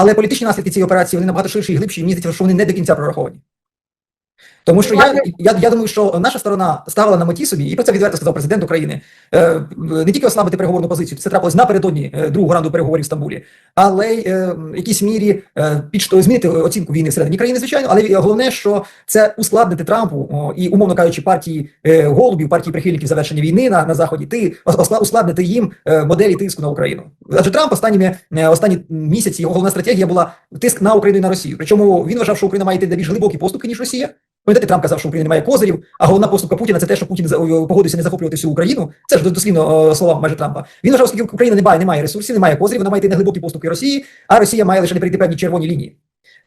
Але політичні наслідки цієї операції вони набагато ширші і глибші, і мені здається, що вони не до кінця прораховані. Тому що я, я, я думаю, що наша сторона ставила на меті собі, і про це відверто сказав президент України, е, не тільки ослабити переговорну позицію, це трапилось напередодні е, другого раунду переговорів в Стамбулі, але й е, в якійсь мірі е, підш- змінити оцінку війни всередині країни, звичайно, але головне, що це ускладнити Трампу о, і, умовно кажучи, партії е, голубів, партії прихильників завершення війни на, на заході, ти ос- осла- ускладнити їм е, моделі тиску на Україну. Адже Трамп останніми е, останні місяці його головна стратегія була тиск на Україну і на Росію. Причому він вважав, що Україна має йти на більш глибокі поступки, ніж Росія. Пам'ятаєте, Трамп казав, що Україна немає козирів, а головна поступка Путіна це те, що Путін погодився не захоплювати всю Україну. Це ж дослівно о, слова майже Трампа. Він вважав, оскільки Україна не має, немає ресурсів, немає козирів, вона має йти на глибокі поступки Росії, а Росія має лише не перейти певні червоні лінії.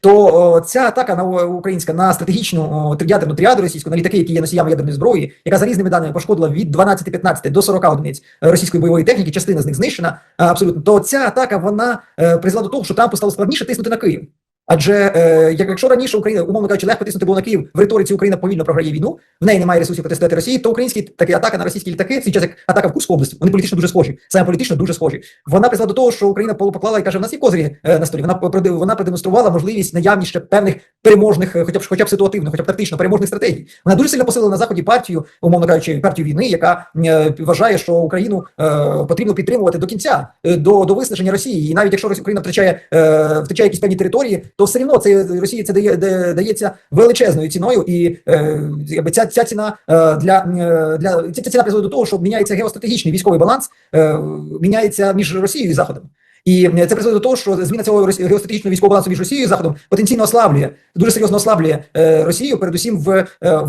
То ця атака на українська на стратегічну ядерну тріаду російську, на літаки, які є носіями ядерної зброї, яка за різними даними пошкодила від 12-15 до 40 одиниць е, російської бойової техніки, частина з них знищена абсолютно. То ця атака вона е, призвела до того, що Трампу стало складніше тиснути на Київ. Адже е, якщо раніше Україна, умовно кажучи, легко тиснути було на Київ в риториці Україна повільно програє війну, в неї немає ресурсів протистояти Росії, то українські такі атака на російські літаки, свій час як атака в Курську область, вони політично дуже схожі, саме політично дуже схожі. Вона призвела до того, що Україна поклала і каже, в нас є козирі е, на столі. Вона вона продемонструвала можливість наявність ще певних переможних, е, хоча б хоча б ситуативно, хоча б тактично переможних стратегій. Вона дуже сильно посилила на заході партію, умовно кажучи, партію війни, яка е, вважає, що Україну е, потрібно підтримувати до кінця, до, до виснаження Росії. І навіть якщо Україна втрачає втрачає якісь певні території, то все одно це Росії це дає дається величезною ціною, і якби ця, ця ціна для, для ця, ціна призводить до того, що міняється геостратегічний військовий баланс, міняється між Росією і Заходом. І е, це призводить до того, що зміна цього геостратегічного військового балансу між Росією і Заходом потенційно ослаблює, дуже серйозно ослаблює е, Росію, передусім в, е, в,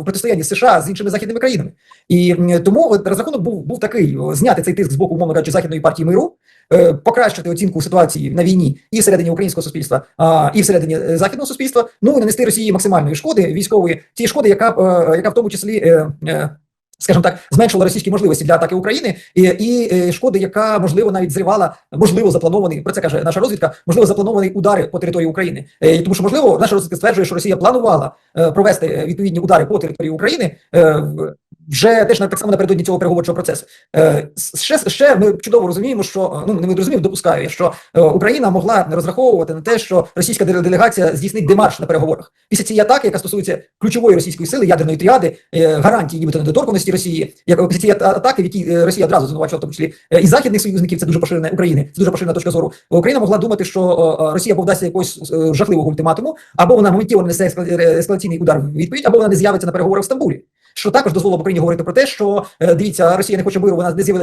в протистоянні США з іншими західними країнами. І тому розрахунок був, був такий: зняти цей тиск з боку, умовно кажучи, західної партії миру, покращити оцінку ситуації на війні і всередині українського суспільства, і всередині західного суспільства, ну і нанести Росії максимальної шкоди військової, тієї шкоди, яка, яка в тому числі. Скажімо так, зменшила російські можливості для атаки України і, і е, шкоди, яка можливо навіть зривала, можливо, запланований про це каже наша розвідка, можливо, запланований удари по території України. Е, тому що можливо, наша розвідка стверджує, що Росія планувала е, провести відповідні удари по території України в- вже теж так само напередодні цього переговорчого процесу. Е, ще ще ми чудово розуміємо, що ну не ми розуміємо, допускаю, що е, Україна могла розраховувати на те, що російська делегація здійснить демарш на переговорах після цієї атаки, яка стосується ключової російської сили, ядерної тріади, е, гарантії нібито недоторканості Росії, як після цієї атаки, в якій е, Росія одразу звинувачувала, в тому числі е, і західних союзників, це дуже поширене України, це дуже поширена точка зору. Україна могла думати, що е, е, Росія або вдасться якогось е, жахливого ультиматуму, або вона моментально несе е, ескалаційний удар в відповідь, або вона не з'явиться на переговорах в Стамбулі. Що також дозволило Україні говорити про те, що е, дивіться, Росія не хоче миру, вона не з'явилася